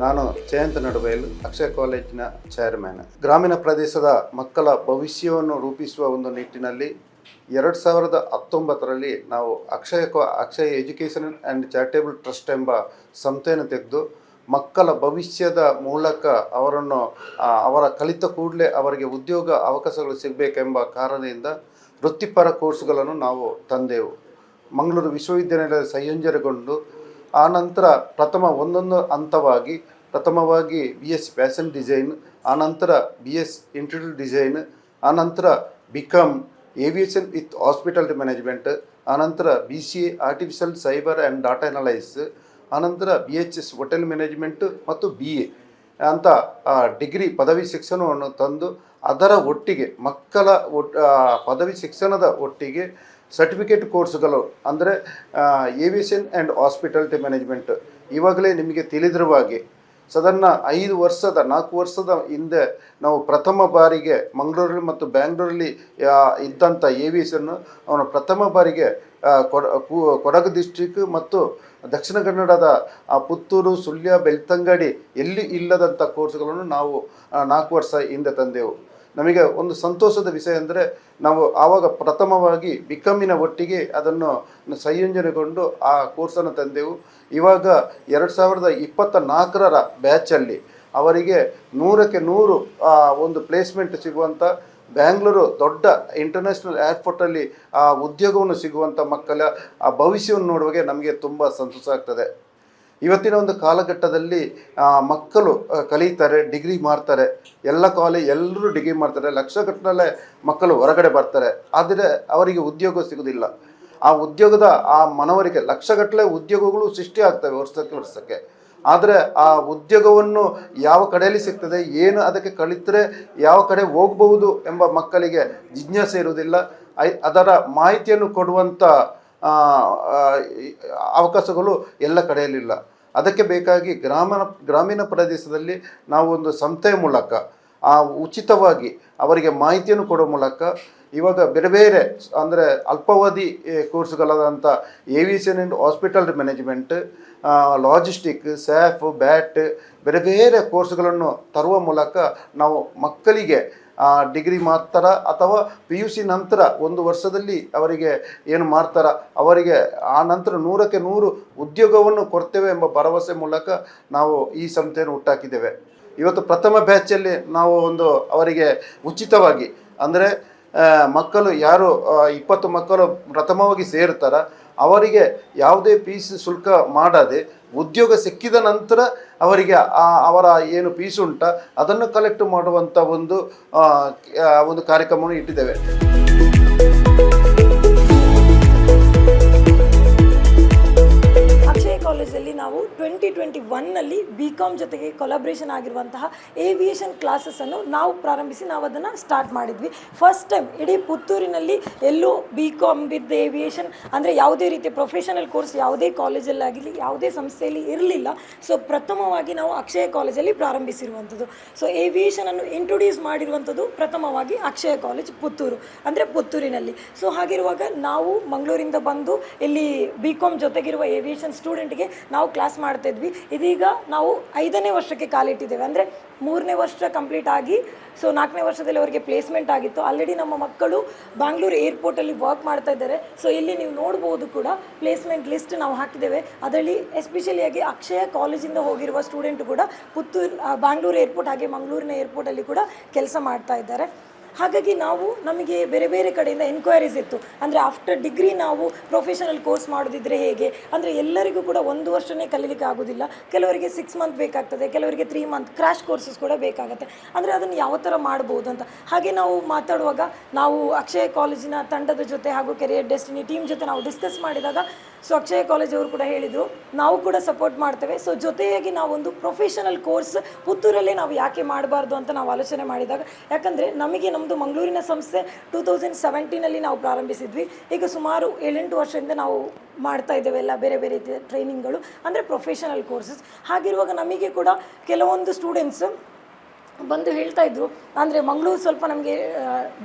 ನಾನು ಜಯಂತ ನಡುವೆಲ್ ಅಕ್ಷಯ ಕಾಲೇಜಿನ ಚೇರ್ಮನ್ ಗ್ರಾಮೀಣ ಪ್ರದೇಶದ ಮಕ್ಕಳ ಭವಿಷ್ಯವನ್ನು ರೂಪಿಸುವ ಒಂದು ನಿಟ್ಟಿನಲ್ಲಿ ಎರಡು ಸಾವಿರದ ಹತ್ತೊಂಬತ್ತರಲ್ಲಿ ನಾವು Akshaya Akshaya education and charitable trust ಎಂಬ ಸಂಸ್ಥೆಯನ್ನು ತೆಗೆದು ಮಕ್ಕಳ ಭವಿಷ್ಯದ ಮೂಲಕ ಅವರನ್ನು ಅವರ ಕಲಿತ ಕೂಡಲೇ ಅವರಿಗೆ ಉದ್ಯೋಗ ಅವಕಾಶಗಳು ಸಿಗಬೇಕೆಂಬ ಕಾರಣದಿಂದ ವೃತ್ತಿಪರ ಕೋರ್ಸ್ಗಳನ್ನು ನಾವು ತಂದೆವು. ಮಂಗಳೂರು ವಿಶ್ವವಿದ್ಯಾನಿಲಯದ ಸಂಯೋಜನೆಗೊಂಡು ಆನಂತರ ಪ್ರಥಮ ಒಂದೊಂದು ಹಂತವಾಗಿ ಪ್ರಥಮವಾಗಿ ಬಿ ಎಸ್ ಫ್ಯಾಷನ್ ಡಿಸೈನ್ ಆನಂತರ ಬಿ ಎಸ್ ಇಂಟೀರಿಯರ್ ಡಿಸೈನ್ ಆನಂತರ B com aviation with hospital management ಆನಂತರ B C A artificial cyber and data analyse ಆನಂತರ B H S hotel management ಮತ್ತು ಬಿ ಎ ಅಂತ ಆ, ಡಿಗ್ರಿ ಪದವಿ ಶಿಕ್ಷಣವನ್ನು ತಂದು ಅದರ ಒಟ್ಟಿಗೆ ಮಕ್ಕಳ ಒಟ್ ಪದವಿ ಶಿಕ್ಷಣದ ಒಟ್ಟಿಗೆ ಸರ್ಟಿಫಿಕೇಟ್ ಕೋರ್ಸ್ಗಳು ಅಂದರೆ ಏವಿಯೇಷನ್ ಆ್ಯಂಡ್ ಹಾಸ್ಪಿಟಾಲಿಟಿ ಮ್ಯಾನೇಜ್ಮೆಂಟ್ ಇವಾಗಲೇ ನಿಮಗೆ ತಿಳಿದಿರುವ ಹಾಗೆ ಸದನ್ನ ಐದು ವರ್ಷದ, ನಾಲ್ಕು ವರ್ಷದ ಹಿಂದೆ ನಾವು ಪ್ರಥಮ ಬಾರಿಗೆ ಮಂಗಳೂರಲ್ಲಿ ಮತ್ತು ಬ್ಯಾಂಗ್ಳೂರಲ್ಲಿ ಇದ್ದಂಥ ಏವಿಯೇಷನ್ನು ಅವನು ಪ್ರಥಮ ಬಾರಿಗೆ ಕೊಡಗು ಡಿಸ್ಟಿಕ್ ಮತ್ತು ದಕ್ಷಿಣ ಕನ್ನಡದ ಪುತ್ತೂರು, ಸುಳ್ಯ, ಬೆಳ್ತಂಗಡಿ ಎಲ್ಲಿ ಇಲ್ಲದಂಥ ಕೋರ್ಸ್ಗಳನ್ನು ನಾವು ನಾಲ್ಕು ವರ್ಷ ಹಿಂದೆ ತಂದೆವು. ನಮಗೆ ಒಂದು ಸಂತೋಷದ ವಿಷಯ ಅಂದರೆ ನಾವು ಆವಾಗ ಪ್ರಥಮವಾಗಿ ಬಿಕಮ್ಮಿನ ಒಟ್ಟಿಗೆ ಅದನ್ನು ಸಂಯೋಜನೆಗೊಂಡು ಆ ಕೋರ್ಸನ್ನು ತಂದೆವು. ಇವಾಗ ಎರಡು ಸಾವಿರದ ಇಪ್ಪತ್ತ ನಾಲ್ಕರ ಬ್ಯಾಚಲ್ಲಿ ಅವರಿಗೆ ನೂರಕ್ಕೆ ನೂರು ಒಂದು ಪ್ಲೇಸ್ಮೆಂಟ್ ಸಿಗುವಂಥ ಬ್ಯಾಂಗ್ಳೂರು ದೊಡ್ಡ ಇಂಟರ್ನ್ಯಾಷನಲ್ ಏರ್ಪೋರ್ಟಲ್ಲಿ ಆ ಉದ್ಯೋಗವನ್ನು ಸಿಗುವಂಥ ಮಕ್ಕಳ, ಆ ಭವಿಷ್ಯವನ್ನು ನೋಡುವಾಗ ನಮಗೆ ತುಂಬ ಸಂತೋಷ ಆಗ್ತದೆ. ಇವತ್ತಿನ ಒಂದು ಕಾಲಘಟ್ಟದಲ್ಲಿ ಮಕ್ಕಳು ಕಲಿತಾರೆ, ಡಿಗ್ರಿ ಮಾಡ್ತಾರೆ, ಎಲ್ಲ ಕಾಲೇಜ್ ಎಲ್ಲರೂ ಡಿಗ್ರಿ ಮಾಡ್ತಾರೆ, ಲಕ್ಷಗಟ್ಟಲೆ ಮಕ್ಕಳು ಹೊರಗಡೆ ಬರ್ತಾರೆ. ಆದರೆ ಅವರಿಗೆ ಉದ್ಯೋಗ ಸಿಗೋದಿಲ್ಲ. ಆ ಉದ್ಯೋಗದ, ಆ ಮನವರಿಕೆ, ಲಕ್ಷಗಟ್ಟಲೆ ಉದ್ಯೋಗಗಳು ಸೃಷ್ಟಿ ಆಗ್ತವೆ ವರ್ಷಕ್ಕೆ ವರ್ಷಕ್ಕೆ. ಆದರೆ ಆ ಉದ್ಯೋಗವನ್ನು ಯಾವ ಕಡೆಯಲ್ಲಿ ಸಿಗ್ತದೆ, ಏನು ಅದಕ್ಕೆ ಕಲಿತರೆ ಯಾವ ಕಡೆ ಹೋಗಬಹುದು ಎಂಬ ಮಕ್ಕಳಿಗೆ ಜಿಜ್ಞಾಸೆ ಇರುವುದಿಲ್ಲ. ಅದರ ಮಾಹಿತಿಯನ್ನು ಕೊಡುವಂಥ ಅವಕಾಶಗಳು ಎಲ್ಲ ಕಡೆಯಲ್ಲಿಲ್ಲ. ಅದಕ್ಕೆ ಬೇಕಾಗಿ ಗ್ರಾಮೀಣ ಗ್ರಾಮೀಣ ಪ್ರದೇಶದಲ್ಲಿ ನಾವು ಒಂದು ಸಂಸ್ಥೆಯ ಮೂಲಕ, ಆ, ಉಚಿತವಾಗಿ ಅವರಿಗೆ ಮಾಹಿತಿಯನ್ನು ಕೊಡೋ ಮೂಲಕ ಇವಾಗ ಬೇರೆ ಬೇರೆ ಅಂದರೆ ಅಲ್ಪಾವಧಿ ಕೋರ್ಸ್ಗಳಾದಂಥ aviation and hospital management logistic, SAFF, ಬ್ಯಾಟ್ ಬೇರೆ ಬೇರೆ ಕೋರ್ಸ್ಗಳನ್ನು ತರುವ ಮೂಲಕ ನಾವು ಮಕ್ಕಳಿಗೆ ಡಿಗ್ರಿ ಮಾಡ್ತಾರ ಅಥವಾ ಪಿ ಯು ಸಿ ನಂತರ ಒಂದು ವರ್ಷದಲ್ಲಿ ಅವರಿಗೆ ಏನು ಮಾಡ್ತಾರ? ಅವರಿಗೆ ಆ ನಂತರ ನೂರಕ್ಕೆ ನೂರು ಉದ್ಯೋಗವನ್ನು ಕೊಡ್ತೇವೆ ಎಂಬ ಭರವಸೆ ಮೂಲಕ ನಾವು ಈ ಸಂಸ್ಥೆಯನ್ನು ಹುಟ್ಟಾಕಿದ್ದೇವೆ. ಇವತ್ತು ಪ್ರಥಮ ಬ್ಯಾಚಲ್ಲಿ ನಾವು ಒಂದು ಅವರಿಗೆ ಉಚಿತವಾಗಿ, ಅಂದರೆ ಮಕ್ಕಳು ಯಾರು ಇಪ್ಪತ್ತು ಮಕ್ಕಳು ಪ್ರಥಮವಾಗಿ ಸೇರ್ತಾರ ಅವರಿಗೆ ಯಾವುದೇ ಪೀಸ್ ಶುಲ್ಕ ಮಾಡದೆ ಉದ್ಯೋಗ ಸಿಕ್ಕಿದ ನಂತರ ಅವರಿಗೆ ಆ, ಅವರ ಏನು ಪೀಸ್ ಉಂಟ ಅದನ್ನು ಕಲೆಕ್ಟ್ ಮಾಡುವಂಥ ಒಂದು ಒಂದು ಕಾರ್ಯಕ್ರಮವನ್ನು ಇಟ್ಟಿದ್ದೇವೆ. ಕಾಲೇಜಲ್ಲಿ ನಾವು ಟ್ವೆಂಟಿ ಟ್ವೆಂಟಿ ಒನ್ನಲ್ಲಿ ಬಿ ಕಾಮ್ ಜೊತೆಗೆ ಕೊಲಾಬ್ರೇಷನ್ ಆಗಿರುವಂತಹ ಏವಿಯೇಷನ್ ಕ್ಲಾಸಸ್ಸನ್ನು ನಾವು ಪ್ರಾರಂಭಿಸಿ ನಾವು ಅದನ್ನು ಸ್ಟಾರ್ಟ್ ಮಾಡಿದ್ವಿ. ಫಸ್ಟ್ ಟೈಮ್ ಇಡೀ ಪುತ್ತೂರಿನಲ್ಲಿ ಎಲ್ಲೂ ಬಿ ಕಾಮ್ ವಿತ್ ಏವಿಯೇಷನ್ ಅಂದರೆ ಯಾವುದೇ ರೀತಿಯ ಪ್ರೊಫೆಷನಲ್ ಕೋರ್ಸ್ ಯಾವುದೇ ಕಾಲೇಜಲ್ಲಾಗಲಿ ಯಾವುದೇ ಸಂಸ್ಥೆಯಲ್ಲಿ ಇರಲಿಲ್ಲ. ಸೊ ಪ್ರಥಮವಾಗಿ ನಾವು ಅಕ್ಷಯ ಕಾಲೇಜಲ್ಲಿ ಪ್ರಾರಂಭಿಸಿರುವಂಥದ್ದು. ಸೊ ಏವಿಯೇಷನನ್ನು ಇಂಟ್ರೊಡ್ಯೂಸ್ ಮಾಡಿರುವಂಥದ್ದು ಪ್ರಥಮವಾಗಿ ಅಕ್ಷಯ ಕಾಲೇಜ್ ಪುತ್ತೂರು, ಅಂದರೆ ಪುತ್ತೂರಿನಲ್ಲಿ. ಸೊ ಹಾಗಿರುವಾಗ ನಾವು ಮಂಗಳೂರಿಂದ ಬಂದು ಇಲ್ಲಿ ಬಿ ಕಾಮ್ ಜೊತೆಗಿರುವ ಏವಿಯೇಷನ್ ಸ್ಟೂಡೆಂಟ್ಗೆ ನಾವು ಕ್ಲಾಸ್ ಮಾಡ್ತಾ ಇದ್ವಿ ಇದೀಗ ನಾವು ಐದನೇ ವರ್ಷಕ್ಕೆ ಕಾಲಿಟ್ಟಿದ್ದೇವೆ ಅಂದರೆ ಮೂರನೇ ವರ್ಷ ಕಂಪ್ಲೀಟ್ ಆಗಿ ಸೊ ನಾಲ್ಕನೇ ವರ್ಷದಲ್ಲಿ ಅವರಿಗೆ ಪ್ಲೇಸ್ಮೆಂಟ್ ಆಗಿತ್ತು. ಆಲ್ರೆಡಿ ನಮ್ಮ ಮಕ್ಕಳು ಬ್ಯಾಂಗ್ಳೂರು ಏರ್ಪೋರ್ಟಲ್ಲಿ ವರ್ಕ್ ಮಾಡ್ತಾ ಇದ್ದಾರೆ. ಸೊ ಇಲ್ಲಿ ನೀವು ನೋಡ್ಬೋದು ಕೂಡ ಪ್ಲೇಸ್ಮೆಂಟ್ ಲಿಸ್ಟ್ ನಾವು ಹಾಕಿದ್ದೇವೆ. ಅದರಲ್ಲಿ ಎಸ್ಪೆಷಲಿಯಾಗಿ ಅಕ್ಷಯ ಕಾಲೇಜಿಂದ ಹೋಗಿರುವ ಸ್ಟೂಡೆಂಟ್ ಕೂಡ ಪುತ್ತೂರು ಬ್ಯಾಂಗ್ಳೂರು ಏರ್ಪೋರ್ಟ್ ಹಾಗೆ ಮಂಗಳೂರಿನ ಏರ್ಪೋರ್ಟಲ್ಲಿ ಕೂಡ ಕೆಲಸ ಮಾಡ್ತಾ ಇದ್ದಾರೆ. ಹಾಗಾಗಿ ನಾವು ನಮಗೆ ಬೇರೆ ಬೇರೆ ಕಡೆಯಿಂದ ಎನ್ಕ್ವೈರೀಸ್ ಇತ್ತು. ಅಂದರೆ ಆಫ್ಟರ್ ಡಿಗ್ರಿ ನಾವು ಪ್ರೊಫೆಷನಲ್ ಕೋರ್ಸ್ ಮಾಡೋದಿದ್ರೆ ಹೇಗೆ? ಅಂದರೆ ಎಲ್ಲರಿಗೂ ಕೂಡ ಒಂದು ವರ್ಷನೇ ಕಲೀಲಿಕ್ಕೆ ಆಗೋದಿಲ್ಲ. ಕೆಲವರಿಗೆ ಸಿಕ್ಸ್ ಮಂತ್ ಬೇಕಾಗ್ತದೆ, ಕೆಲವರಿಗೆ ತ್ರೀ ಮಂತ್ ಕ್ರ್ಯಾಶ್ ಕೋರ್ಸಸ್ ಕೂಡ ಬೇಕಾಗುತ್ತೆ. ಅಂದರೆ ಅದನ್ನು ಯಾವ ಥರ ಮಾಡ್ಬೋದು ಅಂತ. ಹಾಗೆ ನಾವು ಮಾತಾಡುವಾಗ ನಾವು ಅಕ್ಷಯ ಕಾಲೇಜಿನ ತಂಡದ ಜೊತೆ ಹಾಗೂ ಕೆರಿಯರ್ ಡೆಸ್ಟಿನಿ ಟೀಮ್ ಜೊತೆ ನಾವು ಡಿಸ್ಕಸ್ ಮಾಡಿದಾಗ ಸೊ ಅಕ್ಷಯ ಕಾಲೇಜ್ ಅವರು ಕೂಡ ಹೇಳಿದರು, ನಾವು ಕೂಡ ಸಪೋರ್ಟ್ ಮಾಡ್ತೇವೆ. ಸೊ ಜೊತೆಯಾಗಿ ನಾವೊಂದು ಪ್ರೊಫೆಷನಲ್ ಕೋರ್ಸ್ ಪುತ್ತೂರಲ್ಲೇ ನಾವು ಯಾಕೆ ಮಾಡಬಾರ್ದು ಅಂತ ನಾವು ಆಲೋಚನೆ ಮಾಡಿದಾಗ, ಯಾಕಂದರೆ ನಮಗೆ ನಮ್ಮದು ಮಂಗಳೂರಿನ ಸಂಸ್ಥೆ ಟೂ ತೌಸಂಡ್ ಸೆವೆಂಟೀನಲ್ಲಿ ನಾವು ಪ್ರಾರಂಭಿಸಿದ್ವಿ. ಈಗ ಸುಮಾರು ಏಳೆಂಟು ವರ್ಷದಿಂದ ನಾವು ಮಾಡ್ತಾ ಇದ್ದೇವೆ ಎಲ್ಲ ಬೇರೆ ಬೇರೆ ಟ್ರೈನಿಂಗ್ಗಳು ಅಂದರೆ ಪ್ರೊಫೆಷನಲ್ ಕೋರ್ಸಸ್ ಹಾಗಿರುವಾಗ ನಮಗೆ ಕೂಡ ಕೆಲವೊಂದು ಸ್ಟೂಡೆಂಟ್ಸ್ ಬಂದು ಹೇಳ್ತಾ ಇದ್ರು, ಅಂದರೆ ಮಂಗಳೂರು ಸ್ವಲ್ಪ ನಮಗೆ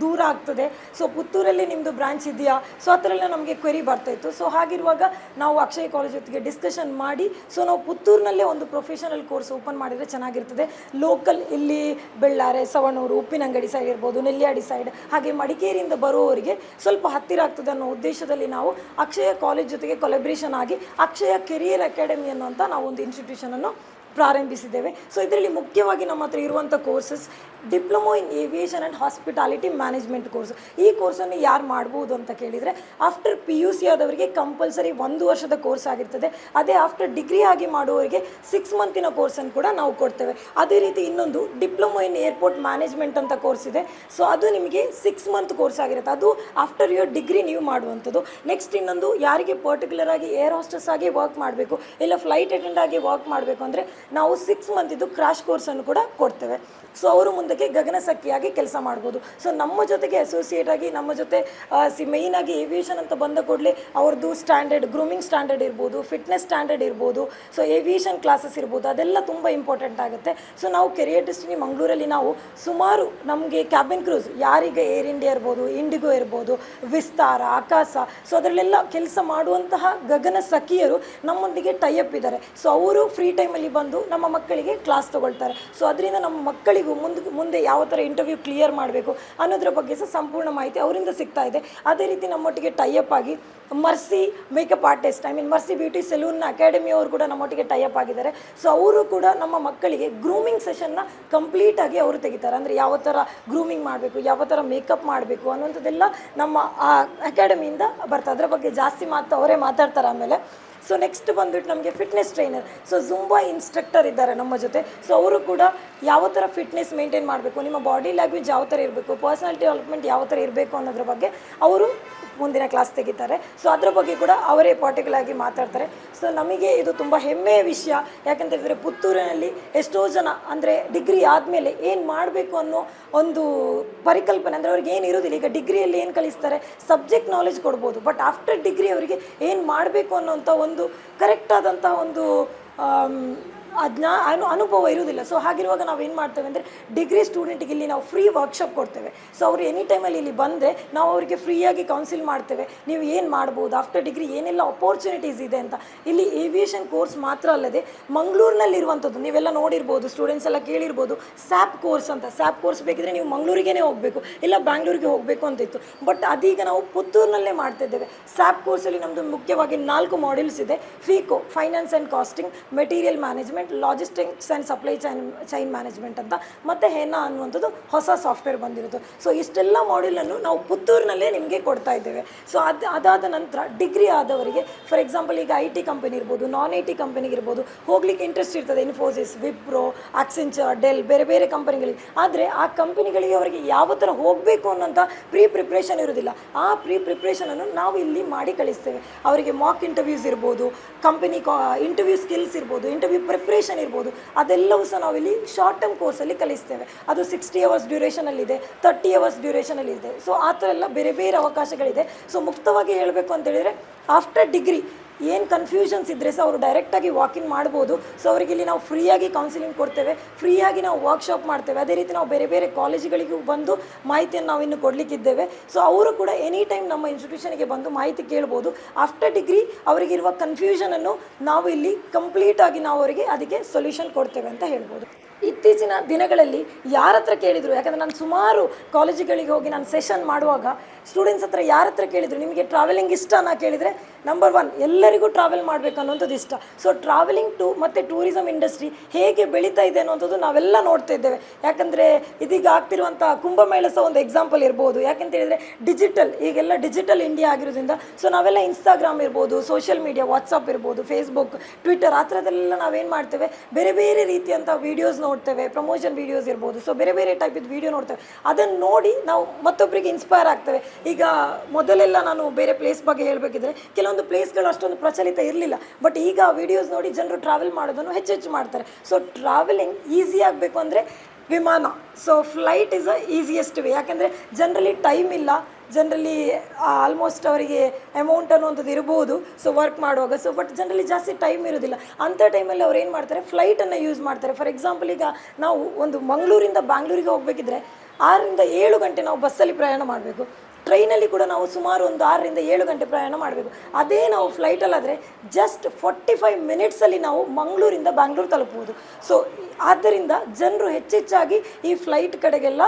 ದೂರ ಆಗ್ತದೆ. ಸೊ ಪುತ್ತೂರಲ್ಲಿ ನಿಮ್ಮದು ಬ್ರಾಂಚ್ ಇದೆಯಾ? ಸೊ ಆ ನಮಗೆ ಕ್ವೆರಿ ಬರ್ತಾಯಿತ್ತು ಸೊ ಹಾಗಿರುವಾಗ ನಾವು ಅಕ್ಷಯ ಕಾಲೇಜ್ ಜೊತೆಗೆ ಡಿಸ್ಕಷನ್ ಮಾಡಿ ಸೊ ನಾವು ಪುತ್ತೂರಿನಲ್ಲೇ ಒಂದು ಪ್ರೊಫೆಷನಲ್ ಕೋರ್ಸ್ ಓಪನ್ ಮಾಡಿದರೆ ಚೆನ್ನಾಗಿರ್ತದೆ. ಲೋಕಲ್ ಇಲ್ಲಿ ಬೆಳ್ಳಾರೆ ಸವಣೂರು ಉಪ್ಪಿನಂಗಡಿ ಸೈಡ್ ಇರ್ಬೋದು ನೆಲ್ಯಾಡಿ ಸೈಡ್ ಹಾಗೆ ಮಡಿಕೇರಿಯಿಂದ ಬರುವವರಿಗೆ ಸ್ವಲ್ಪ ಹತ್ತಿರ ಆಗ್ತದೆ ಅನ್ನೋ ಉದ್ದೇಶದಲ್ಲಿ ನಾವು ಅಕ್ಷಯ ಕಾಲೇಜ್ ಜೊತೆಗೆ ಕೊಲೆಬ್ರೇಷನ್ ಆಗಿ ಅಕ್ಷಯ ಕೆರಿಯರ್ ಅಕಾಡೆಮಿ ಅನ್ನುವಂಥ ನಾವು ಒಂದು ಇನ್ಸ್ಟಿಟ್ಯೂಷನನ್ನು ಪ್ರಾರಂಭಿಸಿದ್ದೇವೆ. ಸೊ ಇದರಲ್ಲಿ ಮುಖ್ಯವಾಗಿ ನಮ್ಮ ಹತ್ರ ಇರುವಂಥ courses diploma in aviation and hospitality management course ಈ ಕೋರ್ಸನ್ನು ಯಾರು ಮಾಡ್ಬೋದು ಅಂತ ಕೇಳಿದರೆ ಆಫ್ಟರ್ ಪಿ ಯು ಸಿ ಆದವರಿಗೆ ಕಂಪಲ್ಸರಿ ಒಂದು ವರ್ಷದ ಕೋರ್ಸ್ ಆಗಿರ್ತದೆ. ಅದೇ ಆಫ್ಟರ್ ಡಿಗ್ರಿ ಆಗಿ ಮಾಡುವವರಿಗೆ ಸಿಕ್ಸ್ ಮಂತಿನ ಕೋರ್ಸನ್ನು ಕೂಡ ನಾವು ಕೊಡ್ತೇವೆ. ಅದೇ ರೀತಿ ಇನ್ನೊಂದು ಡಿಪ್ಲೊಮೊ ಇನ್ ಏರ್ಪೋರ್ಟ್ ಮ್ಯಾನೇಜ್ಮೆಂಟ್ ಅಂತ ಕೋರ್ಸ್ ಇದೆ. ಸೊ ಅದು ನಿಮಗೆ ಸಿಕ್ಸ್ ಮಂತ್ ಕೋರ್ಸ್ ಆಗಿರುತ್ತೆ. ಅದು ಆಫ್ಟರ್ ಯುವರ್ ಡಿಗ್ರಿ ನೀವು ಮಾಡುವಂಥದ್ದು. ನೆಕ್ಸ್ಟ್ ಇನ್ನೊಂದು, ಯಾರಿಗೆ ಪರ್ಟಿಕ್ಯುಲರ್ ಆಗಿ ಏರ್ ಹಾಸ್ಟೆಸ್ ಆಗಿ ವರ್ಕ್ ಮಾಡಬೇಕು, ಇಲ್ಲ ಫ್ಲೈಟ್ ಅಟೆಂಡ್ ಆಗಿ ವರ್ಕ್ ಮಾಡಬೇಕು ಅಂದರೆ ನಾವು ಸಿಕ್ಸ್ ಮಂತ್ ಇದು ಕ್ರಾಶ್ ಕೋರ್ಸನ್ನು ಕೂಡ ಕೊಡ್ತೇವೆ. ಸೊ ಅವರು ಮುಂದಕ್ಕೆ ಗಗನಸಕ್ಕಿಯಾಗಿ ಕೆಲಸ ಮಾಡ್ಬೋದು. ಸೊ ನಮ್ಮ ಜೊತೆಗೆ ಅಸೋಸಿಯೇಟ್ ಆಗಿ, ನಮ್ಮ ಜೊತೆ ಸಿ ಮೇಯ್ನ್ ಆಗಿ ಏವಿಯೇಷನ್ ಅಂತ ಬಂದ ಕೂಡಲೇ ಅವ್ರದ್ದು ಸ್ಟ್ಯಾಂಡರ್ಡ್ ಗ್ರೂಮಿಂಗ್ ಸ್ಟ್ಯಾಂಡರ್ಡ್ ಇರ್ಬೋದು ಫಿಟ್ನೆಸ್ ಸ್ಟ್ಯಾಂಡರ್ಡ್ ಇರ್ಬೋದು ಸೊ ಏವಿಯೇಷನ್ ಕ್ಲಾಸಸ್ ಇರ್ಬೋದು, ಅದೆಲ್ಲ ತುಂಬ ಇಂಪಾರ್ಟೆಂಟ್ ಆಗುತ್ತೆ. ಸೊ ನಾವು ಕೆರಿಯರ್ ಡೆಸ್ಟಿನಿ ಮಂಗಳೂರಲ್ಲಿ ನಾವು ಸುಮಾರು ನಮಗೆ ಕ್ಯಾಬಿನ್ ಕ್ರೂಸ್ ಯಾರಿಗೆ ಏರ್ ಇಂಡಿಯಾ ಇರ್ಬೋದು ಇಂಡಿಗೋ ಇರ್ಬೋದು, ವಿಸ್ತಾರ, ಆಕಾಶ ಸೊ ಅದರಲ್ಲೆಲ್ಲ ಕೆಲಸ ಮಾಡುವಂತಹ ಗಗನ ಸಖಿಯರು ನಮ್ಮೊಂದಿಗೆ ಟೈಅಪ್ ಇದ್ದಾರೆ ಸೊ ಅವರು ಫ್ರೀ ಟೈಮಲ್ಲಿ ಬಂದು ನಮ್ಮ ಮಕ್ಕಳಿಗೆ ಕ್ಲಾಸ್ ತೊಗೊಳ್ತಾರೆ. ಸೊ ಅದರಿಂದ ನಮ್ಮ ಮಕ್ಕಳಿಗೂ ಮುಂದೆ ಮುಂದೆ ಯಾವ ಥರ ಇಂಟರ್ವ್ಯೂ ಕ್ಲಿಯರ್ ಮಾಡಬೇಕು ಅನ್ನೋದ್ರ ಬಗ್ಗೆ ಸಹ ಸಂಪೂರ್ಣ ಮಾಹಿತಿ ಅವರಿಂದ ಸಿಗ್ತಾ ಇದೆ. ಅದೇ ರೀತಿ ನಮ್ಮೊಟ್ಟಿಗೆ ಟೈಅಪ್ ಆಗಿ Mercy makeup artist I mean Mercy beauty ಸೆಲೂನ್ನ academy ಅವರು ಕೂಡ ನಮ್ಮೊಟ್ಟಿಗೆ ಟೈಅಪ್ ಆಗಿದ್ದಾರೆ. ಸೊ ಅವರು ಕೂಡ ನಮ್ಮ ಮಕ್ಕಳಿಗೆ ಗ್ರೂಮಿಂಗ್ ಸೆಷನ್ನ ಕಂಪ್ಲೀಟಾಗಿ ಅವರು ತೆಗಿತಾರೆ. ಅಂದರೆ ಯಾವ ಥರ ಗ್ರೂಮಿಂಗ್ ಮಾಡಬೇಕು, ಯಾವ ಥರ ಮೇಕಪ್ ಮಾಡಬೇಕು ಅನ್ನೋಂಥದ್ದೆಲ್ಲ ನಮ್ಮ ಆ ಅಕಾಡೆಮಿಯಿಂದ ಬರ್ತಾರೆ ಅದರ ಬಗ್ಗೆ ಜಾಸ್ತಿ ಮಾತು ಅವರೇ ಮಾತಾಡ್ತಾರೆ ಆಮೇಲೆ. ಸೊ ನೆಕ್ಸ್ಟ್ ಬಂದ್ಬಿಟ್ಟು ನಮಗೆ fitness trainer so Zumba instructor ಇದ್ದಾರೆ ನಮ್ಮ ಜೊತೆ. ಸೊ ಅವರು ಕೂಡ ಯಾವ ಥರ ಫಿಟ್ನೆಸ್ ಮೇಂಟೈನ್ ಮಾಡಬೇಕು, ನಿಮ್ಮ ಬಾಡಿ ಲ್ಯಾಂಗ್ವೇಜ್ ಯಾವ ಥರ ಇರಬೇಕು ಪರ್ಸ್ನಾಲಿಟಿ ಡೆವಲಪ್ಮೆಂಟ್ ಯಾವ ಥರ ಇರಬೇಕು ಅನ್ನೋದ್ರ ಬಗ್ಗೆ ಅವರು ಮುಂದಿನ ಕ್ಲಾಸ್ ತೆಗಿತಾರೆ. ಸೊ ಅದ್ರ ಬಗ್ಗೆ ಕೂಡ ಅವರೇ ಪಾರ್ಟಿಕ್ಯುಲರ್ ಮಾತಾಡ್ತಾರೆ. ಸೊ ನಮಗೆ ಇದು ತುಂಬ ಹೆಮ್ಮೆಯ ವಿಷಯ. ಯಾಕಂತ ಹೇಳಿದ್ರೆ ಪುತ್ತೂರಿನಲ್ಲಿ ಎಷ್ಟೋ ಜನ ಅಂದರೆ ಡಿಗ್ರಿ ಆದಮೇಲೆ ಏನು ಮಾಡಬೇಕು ಅನ್ನೋ ಒಂದು ಪರಿಕಲ್ಪನೆ ಅಂದರೆ ಅವ್ರಿಗೆ ಏನು ಇರೋದಿಲ್ಲ. ಈಗ ಡಿಗ್ರಿಯಲ್ಲಿ ಏನು ಕಲಿಸ್ತಾರೆ? ಸಬ್ಜೆಕ್ಟ್ ನಾಲೆಜ್ ಕೊಡ್ಬೋದು. ಬಟ್ ಆಫ್ಟರ್ ಡಿಗ್ರಿ ಅವರಿಗೆ ಏನು ಮಾಡಬೇಕು ಅನ್ನೋಂಥ ಒಂದು ಕರೆಕ್ಟ್ ಆದಂಥ ಒಂದು ಅಜ್ಞಾ ಅನು ಅನುಭವ ಇರುವುದಿಲ್ಲ. ಸೊ ಹಾಗಿರುವಾಗ ನಾವು ಏನು ಮಾಡ್ತೇವೆ ಅಂದರೆ ಡಿಗ್ರಿ ಸ್ಟೂಡೆಂಟ್ಗೆ ಇಲ್ಲಿ ನಾವು ಫ್ರೀ ವರ್ಕ್ಶಾಪ್ ಕೊಡ್ತೇವೆ. ಸೊ ಅವರು ಎನಿ ಟೈಮಲ್ಲಿ ಇಲ್ಲಿ ಬಂದರೆ, ನಾವು ಅವರಿಗೆ ಫ್ರೀಯಾಗಿ ಕೌನ್ಸಿಲ್ ಮಾಡ್ತೇವೆ. ನೀವು ಏನು ಮಾಡ್ಬೋದು? ಆಫ್ಟರ್ ಡಿಗ್ರಿ ಏನೆಲ್ಲ ಅಪೋರ್ಚುನಿಟೀಸ್ ಇದೆ ಅಂತ. ಇಲ್ಲಿ ಏವಿಯೇಷನ್ ಕೋರ್ಸ್ ಮಾತ್ರ ಅಲ್ಲದೆ, ಮಂಗಳೂರಿನಲ್ಲಿ ಇರುವಂಥದ್ದು ನೀವೆಲ್ಲ ನೋಡಿರ್ಬೋದು ಸ್ಟೂಡೆಂಟ್ಸ್ ಎಲ್ಲ ಕೇಳಿರ್ಬೋದು ಸ್ಯಾಪ್ ಕೋರ್ಸ್ ಅಂತ. ಸ್ಯಾಪ್ ಕೋರ್ಸ್ ಬೇಕಿದ್ರೆ ನೀವು ಮಂಗಳೂರಿಗೇ ಹೋಗಬೇಕು, ಇಲ್ಲ ಬ್ಯಾಂಗ್ಳೂರಿಗೆ ಹೋಗಬೇಕು ಅಂತಿತ್ತು ಬಟ್ ಅದೀಗ ನಾವು ಪುತ್ತೂರಿನಲ್ಲೇ ಮಾಡ್ತಿದ್ದೇವೆ ಸ್ಯಾಪ್ ಕೋರ್ಸಲ್ಲಿ ನಮ್ಮದು ಮುಖ್ಯವಾಗಿ ನಾಲ್ಕು ಮಾಡ್ಯೂಲ್ಸ್ ಇದೆ. ಫೀಕೋ finance and costing material management logistics and supply chain chain management ಅಂತ. ಮತ್ತು ಹೆನಾ ಅನ್ನುವಂಥದ್ದು ಹೊಸ ಸಾಫ್ಟ್ವೇರ್ ಬಂದಿರೋದು. ಸೊ ಇಷ್ಟೆಲ್ಲ ಮಾಡ್ಯೂಲನ್ನು ನಾವು ಪುತ್ತೂರಿನಲ್ಲೇ ನಿಮಗೆ ಕೊಡ್ತಾ ಇದ್ದೇವೆ. ಸೊ ಅದು, ಅದಾದ ನಂತರ ಡಿಗ್ರಿ ಆದವರಿಗೆ ಫಾರ್ ಎಕ್ಸಾಂಪಲ್ ಈಗ ಐ ಟಿ ಕಂಪನಿ ಇರ್ಬೋದು ನಾನ್ ಐ ಟಿ ಕಂಪನಿಗೆ ಇರ್ಬೋದು, ಹೋಗ್ಲಿಕ್ಕೆ ಇಂಟ್ರೆಸ್ಟ್ ಇರ್ತದೆ ಇನ್ಫೋಸಿಸ್ ವಿಪ್ರೋ ಆಕ್ಸೆಂಚರ್ ಡೆಲ್ ಬೇರೆ ಬೇರೆ ಕಂಪನಿಗಳಿಗೆ ಆದರೆ ಆ ಕಂಪನಿಗಳಿಗೆ ಅವರಿಗೆ ಯಾವ ಥರ ಹೋಗಬೇಕು ಅನ್ನೋಂಥ ಪ್ರೀ ಪ್ರಿಪ್ರೇಷನ್ ಇರೋದಿಲ್ಲ ಆ ಪ್ರೀ ಪ್ರಿಪ್ರೇಷನನ್ನು ನಾವು ಇಲ್ಲಿ ಮಾಡಿ ಕಳಿಸ್ತೇವೆ. ಅವರಿಗೆ ಮಾಕ್ ಇಂಟರ್ವ್ಯೂಸ್ ಇರ್ಬೋದು ಕಂಪನಿ ಇಂಟರ್ವ್ಯೂ ಸ್ಕಿಲ್ಸ್ ಇರ್ಬೋದು ಇಂಟರ್ವ್ಯೂ ಪ್ರಿಪ್ರೇಷನ್ ಇರ್ಬೋದು. ಅದೆಲ್ಲವೂ ಸಹ ನಾವಿಲ್ಲಿ ಶಾರ್ಟ್ ಟರ್ಮ್ ಕೋರ್ಸಲ್ಲಿ ಕಲಿಸ್ತೇವೆ. ಅದು ಸಿಕ್ಸ್ಟಿ ಅವರ್ಸ್ ಡ್ಯೂರೇಷನಲ್ಲಿದೆ ತರ್ಟಿ ಅವರ್ಸ್ ಡ್ಯೂರೇಷನಲ್ಲಿದೆ ಸೊ ಆ ಥರ ಎಲ್ಲ ಬೇರೆ ಬೇರೆ ಅವಕಾಶಗಳಿದೆ. ಸೊ ಮುಕ್ತವಾಗಿ ಹೇಳಬೇಕು ಅಂತ ಹೇಳಿದರೆ ಆಫ್ಟರ್ ಡಿಗ್ರಿ ಏನು ಕನ್ಫ್ಯೂಷನ್ಸ್ ಇದ್ದರೆ ಸೊ ಅವರು ಡೈರೆಕ್ಟಾಗಿ ವಾಕಿನ್ ಮಾಡ್ಬೋದು. ಸೊ ಅವರಿಗೆ ಇಲ್ಲಿ ನಾವು ಫ್ರೀಯಾಗಿ ಕೌನ್ಸಿಲಿಂಗ್ ಕೊಡ್ತೇವೆ. ಫ್ರೀಯಾಗಿ ನಾವು ವರ್ಕ್ಶಾಪ್ ಮಾಡ್ತೇವೆ. ಅದೇ ರೀತಿ ನಾವು ಬೇರೆ ಬೇರೆ ಕಾಲೇಜುಗಳಿಗೂ ಬಂದು ಮಾಹಿತಿಯನ್ನು ನಾವು ಇನ್ನು ಕೊಡಲಿಕ್ಕಿದ್ದೇವೆ. ಸೊ ಅವರು ಕೂಡ ಎನಿ ಟೈಮ್ ನಮ್ಮ ಇನ್ಸ್ಟಿಟ್ಯೂಷನ್ಗೆ ಬಂದು ಮಾಹಿತಿ ಕೇಳ್ಬೋದು. ಆಫ್ಟರ್ ಡಿಗ್ರಿ ಅವರಿಗಿರುವ ಕನ್ಫ್ಯೂಷನನ್ನು ನಾವು ಇಲ್ಲಿ ಕಂಪ್ಲೀಟಾಗಿ ನಾವು ಅವರಿಗೆ ಅದಕ್ಕೆ ಸೊಲ್ಯೂಷನ್ ಕೊಡ್ತೇವೆ ಅಂತ ಹೇಳ್ಬೋದು. ಇತ್ತೀಚಿನ ದಿನಗಳಲ್ಲಿ ಯಾರ ಹತ್ರ ಕೇಳಿದರು? ಯಾಕಂದರೆ ನಾನು ಸುಮಾರು ಕಾಲೇಜುಗಳಿಗೆ ಹೋಗಿ ನಾನು ಸೆಷನ್ ಮಾಡುವಾಗ ಸ್ಟೂಡೆಂಟ್ಸ್ ಹತ್ರ ಯಾರ ಹತ್ರ ಕೇಳಿದರು? ನಿಮಗೆ ಟ್ರಾವೆಲಿಂಗ್ ಇಷ್ಟನಾ ಕೇಳಿದರೆ ನಂಬರ್ ಒನ್ ಎಲ್ಲರಿಗೂ ಟ್ರಾವೆಲ್ ಮಾಡಬೇಕು ಅನ್ನೋಂಥದ್ದು ಇಷ್ಟ. ಸೊ ಟ್ರಾವೆಲಿಂಗ್ ಟು ಮತ್ತು ಟೂರಿಸಮ್ ಇಂಡಸ್ಟ್ರಿ ಹೇಗೆ ಬೆಳೀತಾ ಇದೆ ಅನ್ನೋಂಥದ್ದು ನಾವೆಲ್ಲ ನೋಡ್ತಾ ಇದ್ದೇವೆ. ಯಾಕಂದರೆ ಇದೀಗ ಆಗ್ತಿರುವಂಥ ಕುಂಭಮೇಳ ಸಹ ಒಂದು ಎಕ್ಸಾಂಪಲ್ ಇರ್ಬೋದು. ಯಾಕೆಂತ ಹೇಳಿದರೆ ಡಿಜಿಟಲ್ ಈಗೆಲ್ಲ ಡಿಜಿಟಲ್ ಇಂಡಿಯಾ ಆಗಿರೋದ್ರಿಂದ ಸೊ ನಾವೆಲ್ಲ ಇನ್ಸ್ಟಾಗ್ರಾಮ್ ಇರ್ಬೋದು ಸೋಷಿಯಲ್ ಮೀಡಿಯಾ ವಾಟ್ಸಪ್ ಇರ್ಬೋದು ಫೇಸ್ಬುಕ್ ಟ್ವಿಟರ್ ಆ ಥರದಲ್ಲೆಲ್ಲ ನಾವೇನು ಮಾಡ್ತೇವೆ? ಬೇರೆ ಬೇರೆ ರೀತಿಯಂಥ ವೀಡಿಯೋಸ್ ನೋಡ್ತೇವೆ ಪ್ರಮೋಷನ್ ವೀಡಿಯೋಸ್ ಇರ್ಬೋದು. ಸೊ ಬೇರೆ ಬೇರೆ ಟೈಪ್ ಇದು ವೀಡಿಯೋ ನೋಡ್ತೇವೆ. ಅದನ್ನು ನೋಡಿ ನಾವು ಮತ್ತೊಬ್ಬರಿಗೆ ಇನ್ಸ್ಪೈರ್ ಆಗ್ತೇವೆ. ಈಗ ಮೊದಲೆಲ್ಲ ನಾನು ಬೇರೆ ಪ್ಲೇಸ್ ಬಗ್ಗೆ ಹೇಳಬೇಕಿದ್ರೆ, ಕೆಲವೊಂದು ಪ್ಲೇಸ್ಗಳು ಅಷ್ಟೊಂದು ಪ್ರಚಲಿತ ಇರಲಿಲ್ಲ. ಬಟ್ ಈಗ ವೀಡಿಯೋಸ್ ನೋಡಿ ಜನರು ಟ್ರಾವೆಲ್ ಮಾಡೋದನ್ನು ಹೆಚ್ಚೆಚ್ಚು ಮಾಡ್ತಾರೆ. ಸೊ ಟ್ರಾವೆಲಿಂಗ್ ಈಸಿ ಆಗಬೇಕು ಅಂದರೆ ವಿಮಾನ. So flight is a easiest way ಯಾಕೆಂದರೆ ಜನರಲಿ ಟೈಮ್ ಇಲ್ಲ. ಜನರಲಿ ಆಲ್ಮೋಸ್ಟ್ ಅವರಿಗೆ ಅಮೌಂಟ್ ಅನ್ನುವಂಥದ್ದು ಇರ್ಬೋದು. ಸೊ ವರ್ಕ್ ಮಾಡುವಾಗ. ಸೊ ಬಟ್ ಜನರಲಿ ಜಾಸ್ತಿ ಟೈಮ್ ಇರೋದಿಲ್ಲ. ಅಂಥ ಟೈಮಲ್ಲಿ ಅವ್ರು ಏನು ಮಾಡ್ತಾರೆ? ಫ್ಲೈಟನ್ನು ಯೂಸ್ ಮಾಡ್ತಾರೆ. ಫಾರ್ ಎಕ್ಸಾಂಪಲ್ ಈಗ ನಾವು ಒಂದು ಮಂಗಳೂರಿಂದ ಬ್ಯಾಂಗ್ಳೂರಿಗೆ ಹೋಗಬೇಕಿದ್ರೆ, ಆರರಿಂದ ಏಳು ಗಂಟೆ ನಾವು ಬಸ್ಸಲ್ಲಿ ಪ್ರಯಾಣ ಮಾಡಬೇಕು. ಟ್ರೈನಲ್ಲಿ ಕೂಡ ನಾವು ಸುಮಾರು ಒಂದು ಆರರಿಂದ ಏಳು ಗಂಟೆ ಪ್ರಯಾಣ ಮಾಡಬೇಕು. ಅದೇ ನಾವು ಫ್ಲೈಟಲ್ಲಾದರೆ ಜಸ್ಟ್ ಫೋರ್ಟಿ ಫೈವ್ ಮಿನಿಟ್ಸಲ್ಲಿ ನಾವು ಮಂಗಳೂರಿಂದ ಬ್ಯಾಂಗ್ಳೂರು ತಲುಪಬಹುದು ಸೊ ಆದ್ದರಿಂದ ಜನರು ಹೆಚ್ಚೆಚ್ಚಾಗಿ ಈ ಫ್ಲೈಟ್ ಕಡೆಗೆಲ್ಲ,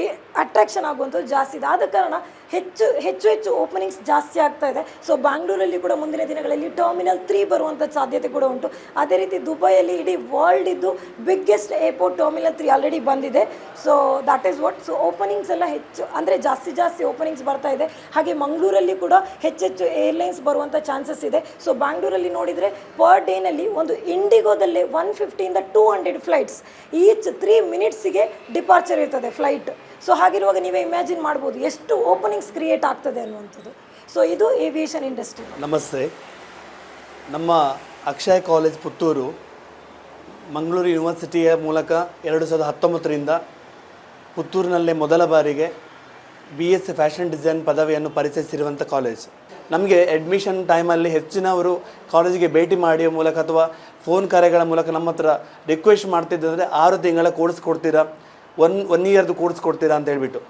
ಈ ಅಟ್ರಾಕ್ಷನ್ ಆಗುವಂಥದ್ದು ಜಾಸ್ತಿ ಇದೆ. ಆದ ಕಾರಣ ಹೆಚ್ಚು ಹೆಚ್ಚು ಹೆಚ್ಚು ಓಪನಿಂಗ್ಸ್ ಜಾಸ್ತಿ ಆಗ್ತಾ ಇದೆ. ಸೊ ಬ್ಯಾಂಗ್ಳೂರಲ್ಲಿ ಕೂಡ ಮುಂದಿನ ದಿನಗಳಲ್ಲಿ ಟರ್ಮಿನಲ್ ತ್ರೀ ಬರುವಂಥ ಸಾಧ್ಯತೆ ಕೂಡ ಉಂಟು. ಅದೇ ರೀತಿ ದುಬೈಯಲ್ಲಿ ಇಡೀ ವರ್ಲ್ಡ್ ಇದ್ದು biggest airport terminal three already ಬಂದಿದೆ. So that is what so openings ಎಲ್ಲ ಹೆಚ್ಚು, ಅಂದರೆ ಜಾಸ್ತಿ ಜಾಸ್ತಿ ಓಪನಿಂಗ್ಸ್ ಬರ್ತಾ ಇದೆ. ಹಾಗೆ ಮಂಗಳೂರಲ್ಲಿ ಕೂಡ ಹೆಚ್ಚೆಚ್ಚು ಏರ್ಲೈನ್ಸ್ ಬರುವಂಥ ಚಾನ್ಸಸ್ ಇದೆ. ಸೊ ಬ್ಯಾಂಗ್ಳೂರಲ್ಲಿ ನೋಡಿದರೆ ಪರ್ ಡೇನಲ್ಲಿ ಒಂದು ಇಂಡಿಗೋದಲ್ಲೇ one ಫಿಫ್ಟಿಯಿಂದ two hundred flights each three ಮಿನಿಟ್ಸಿಗೆ departure ಇರ್ತದೆ ಫ್ಲೈಟ್ ಸೊ ಹಾಗಿರುವಾಗ ನೀವೇ ಇಮ್ಯಾಜಿನ್ ಮಾಡ್ಬೋದು ಎಷ್ಟು ಓಪನಿಂಗ್ಸ್ ಕ್ರಿಯೇಟ್ ಆಗ್ತದೆ ಅನ್ನುವಂಥದ್ದು. ಸೊ ಇದು ಏವಿಯೇಷನ್ ಇಂಡಸ್ಟ್ರಿ ನಮಸ್ತೆ. ನಮ್ಮ ಅಕ್ಷಯ ಕಾಲೇಜ್ ಪುತ್ತೂರು, ಮಂಗಳೂರು ಯೂನಿವರ್ಸಿಟಿಯ ಮೂಲಕ ಎರಡು ಸಾವಿರದ ಹತ್ತೊಂಬತ್ತರಿಂದ ಪುತ್ತೂರಿನಲ್ಲೇ ಮೊದಲ ಬಾರಿಗೆ ಬಿ ಎಸ್ ಫ್ಯಾಷನ್ ಡಿಸೈನ್ ಪದವಿಯನ್ನು ಪರಿಚಯಿಸಿರುವಂಥ ಕಾಲೇಜ್ ನಮಗೆ ಅಡ್ಮಿಷನ್ ಟೈಮಲ್ಲಿ ಹೆಚ್ಚಿನವರು ಕಾಲೇಜಿಗೆ ಭೇಟಿ ಮಾಡಿಯ ಮೂಲಕ ಅಥವಾ ಫೋನ್ ಕರೆಗಳ ಮೂಲಕ ನಮ್ಮ ಹತ್ರ ರಿಕ್ವೆಸ್ಟ್ ಮಾಡ್ತಿದ್ದಂದರೆ ಆರು ತಿಂಗಳ ಕೋರ್ಸ್ ಕೊಡ್ತೀರಾ? ಒನ್ ಒನ್ ಇಯರ್ದು ಕೋರ್ಸ್ ಕೊಡ್ತೀರಾ ಅಂತ ಹೇಳ್ಬಿಟ್ಟು.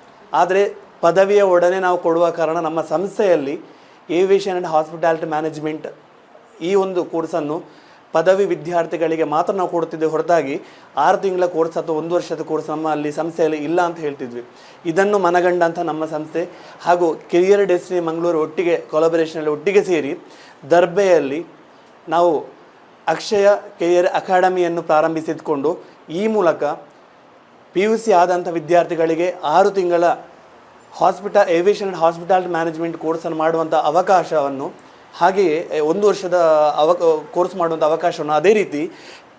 ಆದರೆ ಪದವಿಯ ಒಡನೆ ನಾವು ಕೊಡುವ ಕಾರಣ ನಮ್ಮ ಸಂಸ್ಥೆಯಲ್ಲಿ ಏವಿಯೇಷನ್ ಆ್ಯಂಡ್ ಹಾಸ್ಪಿಟಾಲಿಟಿ ಮ್ಯಾನೇಜ್ಮೆಂಟ್ ಈ ಒಂದು ಕೋರ್ಸನ್ನು ಪದವಿ ವಿದ್ಯಾರ್ಥಿಗಳಿಗೆ ಮಾತ್ರ ನಾವು ಕೊಡ್ತಿದ್ದೆ ಹೊರತಾಗಿ ಆರು ತಿಂಗಳ ಕೋರ್ಸ್ ಅಥವಾ ಒಂದು ವರ್ಷದ ಕೋರ್ಸ್ ನಮ್ಮ ಅಲ್ಲಿ ಸಂಸ್ಥೆಯಲ್ಲಿ ಇಲ್ಲ ಅಂತ ಹೇಳ್ತಿದ್ವಿ. ಇದನ್ನು ಮನಗಂಡಂಥ ನಮ್ಮ ಸಂಸ್ಥೆ ಹಾಗೂ ಕೆರಿಯರ್ ಡೆಸ್ಟಿನಿ ಮಂಗಳೂರು ಒಟ್ಟಿಗೆ ಕೊಲಾಬರೇಷನಲ್ಲಿ ಒಟ್ಟಿಗೆ ಸೇರಿ ದರ್ಬೆಯಲ್ಲಿ ನಾವು ಅಕ್ಷಯ ಕೆರಿಯರ್ ಅಕಾಡೆಮಿಯನ್ನು ಪ್ರಾರಂಭಿಸಿದ್ಕೊಂಡು ಈ ಮೂಲಕ ಪಿ ಯು ಸಿ ಆದಂಥ ವಿದ್ಯಾರ್ಥಿಗಳಿಗೆ ಆರು ತಿಂಗಳ hospital aviation and hospitality management ಕೋರ್ಸನ್ನು ಮಾಡುವಂಥ ಅವಕಾಶವನ್ನು, ಹಾಗೆಯೇ ಒಂದು ವರ್ಷದ ಅವ ಕೋರ್ಸ್ ಮಾಡುವಂಥ ಅವಕಾಶವನ್ನು ಅದೇ ರೀತಿ